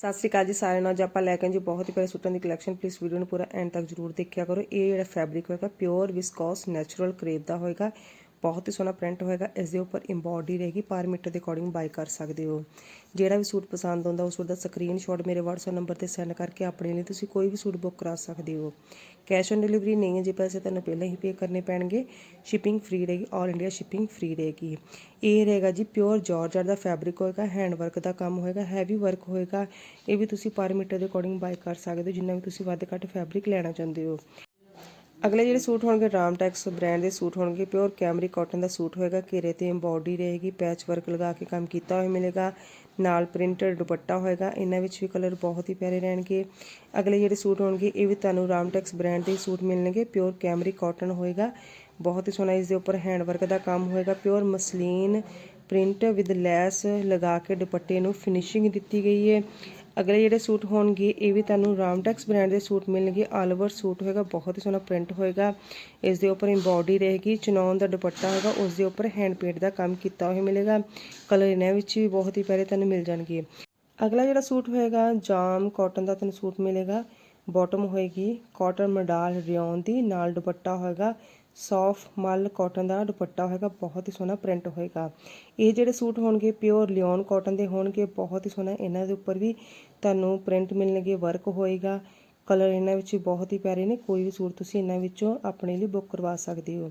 ਸਤਿ ਸ਼੍ਰੀ ਅਕਾਲ ਜੀ ਸਾਰਿਆਂ ਨੂੰ। ਅੱਜ ਆਪਾਂ ਲੈ ਕੇ ਜੀ ਬਹੁਤ ਹੀ ਪਿਆਰੇ ਸੂਟਾਂ ਦੀ ਕਲੈਕਸ਼ਨ ਪਲੀਜ਼ ਵੀਡੀਓ ਨੂੰ ਪੂਰਾ ਐਂਡ ਤੱਕ ਜਰੂਰ ਦੇਖਿਆ ਕਰੋ। ਇਹ ਜਿਹੜਾ ਫੈਬਰਿਕ ਹੋਏਗਾ ਪਿਓਰ ਵਿਸਕੋਸ ਨੈਚੁਰਲ ਕਰੇਪ ਦਾ ਹੋਏਗਾ। ਬਹੁਤ ਹੀ ਸੋਹਣਾ ਪ੍ਰਿੰਟ ਹੋਏਗਾ ਇਸ ਦੇ ਉੱਪਰ ਐਮਬੋਡੀ ਰਹੇਗੀ, ਪਰ ਮੀਟਰ ਦੇ ਅਕੋਰਡਿੰਗ ਬਾਈ ਕਰ ਸਕਦੇ ਹੋ। ਜਿਹੜਾ ਵੀ ਸੂਟ ਪਸੰਦ ਆਉਂਦਾ, ਉਸ ਸੂਟ ਦਾ ਸਕਰੀਨਸ਼ਾਟ ਮੇਰੇ WhatsApp ਨੰਬਰ ਤੇ ਸੈਂਡ ਕਰਕੇ ਆਪਣੇ ਲਈ ਤੁਸੀਂ ਕੋਈ ਵੀ ਸੂਟ ਬੁੱਕ ਕਰਾ ਸਕਦੇ ਹੋ। ਕੈਸ਼ ਔਨ ਡਿਲੀਵਰੀ ਨਹੀਂ ਹੈ, ਜੀ ਪੈਸੇ ਤੁਹਾਨੂੰ ਪਹਿਲਾਂ ਹੀ ਪੇ ਕਰਨੇ ਪੈਣਗੇ ਸ਼ਿਪਿੰਗ ਫ੍ਰੀ ਰਹੇਗੀ ਆਲ ਇੰਡੀਆ ਸ਼ਿਪਿੰਗ ਫ੍ਰੀ ਰਹੇਗੀ। ਇਹ ਰਹੇਗਾ ਜੀ ਪਿਓਰ ਜਾਰਜਟ ਦਾ ਫੈਬਰਿਕ ਹੋਏਗਾ ਹੈਂਡ ਵਰਕ ਦਾ ਕੰਮ ਹੋਏਗਾ ਹੈਵੀ ਵਰਕ ਹੋਏਗਾ, ਇਹ ਵੀ ਤੁਸੀਂ ਪਰ ਮੀਟਰ ਦੇ ਅਕੋਰਡਿੰਗ ਬਾਈ ਕਰ ਸਕਦੇ ਹੋ, ਜਿੰਨਾ ਵੀ ਤੁਸੀਂ ਵੱਧ ਘੱਟ ਫੈਬਰਿਕ ਲੈਣਾ ਚਾਹੁੰਦੇ ਹੋ। ਅਗਲੇ ਜਿਹੜੇ ਸੂਟ ਹੋਣਗੇ ਰਾਮ ਟੈਕਸ ਬ੍ਰਾਂਡ ਦੇ ਸੂਟ ਹੋਣਗੇ ਪਿਓਰ ਕੈਮਰੀ ਕਾਟਨ ਦਾ ਸੂਟ ਹੋਏਗਾ, ਘੇਰੇ ਤੇ ਐਮਬੋਡੀ ਰਹੇਗੀ ਪੈਚ ਵਰਕ ਲਗਾ ਕੇ ਕੰਮ ਕੀਤਾ ਹੋਇਆ ਮਿਲੇਗਾ, ਨਾਲ ਪ੍ਰਿੰਟਡ ਦੁਪੱਟਾ ਹੋਏਗਾ, ਇਹਨਾਂ ਵਿੱਚ ਵੀ ਕਲਰ ਬਹੁਤ ਹੀ ਪਿਆਰੇ ਰਹਿਣਗੇ। ਅਗਲੇ ਜਿਹੜੇ ਸੂਟ ਹੋਣਗੇ, ਇਹ ਵੀ ਤੁਹਾਨੂੰ ਰਾਮ ਟੈਕਸ ਬ੍ਰਾਂਡ ਦੇ ਸੂਟ ਮਿਲਣਗੇ ਪਿਓਰ ਕੈਮਰੀ ਕਾਟਨ ਹੋਏਗਾ, ਬਹੁਤ ਹੀ ਸੋਹਣਾ ਇਸ ਦੇ ਉੱਪਰ ਹੈਂਡ ਵਰਕ ਦਾ ਕੰਮ ਹੋਏਗਾ pure muslin print with lace ਲਗਾ ਕੇ ਦੁਪੱਟੇ ਨੂੰ ਫਿਨਿਸ਼ਿੰਗ ਦਿੱਤੀ ਗਈ ਹੈ। ਅਗਲੇ ਜਿਹੜੇ ਸੂਟ ਹੋਣਗੇ, ਇਹ ਵੀ ਤੁਹਾਨੂੰ ਰਾਮਟੈਕਸ ਬ੍ਰਾਂਡ ਦੇ ਸੂਟ ਮਿਲਣਗੇ। ਆਲ ਓਵਰ ਸੂਟ ਹੋਏਗਾ, ਬਹੁਤ ਹੀ ਸੋਹਣਾ ਪ੍ਰਿੰਟ ਹੋਏਗਾ। ਇਸ ਦੇ ਉੱਪਰ ਐਮਬੋਡੀ ਰਹੇਗੀ ਚਨੌਨ ਦਾ ਦੁਪੱਟਾ ਹੋਏਗਾ, ਉਸ ਦੇ ਉੱਪਰ ਹੈਂਡ ਪੇਂਟ ਦਾ ਕੰਮ ਕੀਤਾ ਹੋਇਆ ਮਿਲੇਗਾ। ਕਲਰ ਇਹਨਾਂ ਵਿੱਚ ਵੀ ਬਹੁਤ ਹੀ ਪਿਆਰੇ ਤੁਹਾਨੂੰ ਮਿਲ ਜਾਣਗੇ। ਅਗਲਾ ਜਿਹੜਾ ਸੂਟ ਹੋਏਗਾ, ਜਾਮ ਕਾਟਨ ਦਾ ਤੁਹਾਨੂੰ ਸੂਟ ਮਿਲੇਗਾ। ਬਾਟਮ ਹੋਏਗੀ। ਕਾਟਨ ਮਡਾਲ ਰਿਓਨ ਦੀ। ਨਾਲ ਦੁਪੱਟਾ ਹੋਏਗਾ। ਸੌਫ ਮਲ ਕਾਟਨ ਦਾ ਦੁਪੱਟਾ ਹੋਏਗਾ। ਬਹੁਤ ਹੀ ਸੋਹਣਾ ਪ੍ਰਿੰਟ ਹੋਏਗਾ। ਇਹ ਜਿਹੜੇ ਸੂਟ ਹੋਣਗੇ ਪਿਓਰ ਲਿਓਨ ਕਾਟਨ ਦੇ ਹੋਣਗੇ। ਬਹੁਤ ਹੀ ਸੋਹਣਾ ਇਹਨਾਂ ਦੇ ਉੱਪਰ ਵੀ ਤੁਹਾਨੂੰ ਪ੍ਰਿੰਟ ਮਿਲਣਗੇ ਵਰਕ ਹੋਏਗਾ। ਕਲਰ ਇਹਨਾਂ ਵਿੱਚ ਬਹੁਤ ਹੀ ਪਿਆਰੇ ਨੇ, ਕੋਈ ਵੀ ਸੂਟ ਤੁਸੀਂ ਇਹਨਾਂ ਵਿੱਚੋਂ ਆਪਣੇ ਲਈ ਬੁੱਕ ਕਰਵਾ ਸਕਦੇ ਹੋ।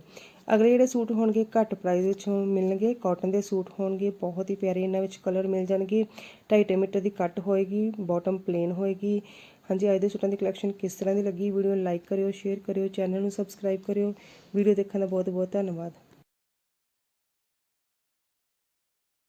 ਅਗਲੇ ਜਿਹੜੇ ਸੂਟ ਹੋਣਗੇ, ਘੱਟ ਪ੍ਰਾਈਸ ਵਿੱਚ ਮਿਲਣਗੇ ਕਾਟਨ ਦੇ ਸੂਟ ਹੋਣਗੇ, ਬਹੁਤ ਹੀ ਪਿਆਰੇ ਇਹਨਾਂ ਵਿੱਚ ਕਲਰ ਮਿਲ ਜਾਣਗੇ। 2.5 ਮੀਟਰ ਦੀ ਕੱਟ ਹੋਏਗੀ ਬਾਟਮ ਪਲੇਨ ਹੋਏਗੀ। ਹਾਂਜੀ, ਅੱਜ ਦੇ ਸੂਟਾਂ ਦੀ ਕਲੈਕਸ਼ਨ ਕਿਸ ਤਰ੍ਹਾਂ ਦੀ ਲੱਗੀ? ਵੀਡੀਓ ਨੂੰ ਲਾਈਕ ਕਰਿਓ ਸ਼ੇਅਰ ਕਰਿਓ ਚੈਨਲ ਨੂੰ ਸਬਸਕ੍ਰਾਈਬ ਕਰਿਓ। ਵੀਡੀਓ ਦੇਖਣ ਦਾ ਬਹੁਤ ਬਹੁਤ ਧੰਨਵਾਦ।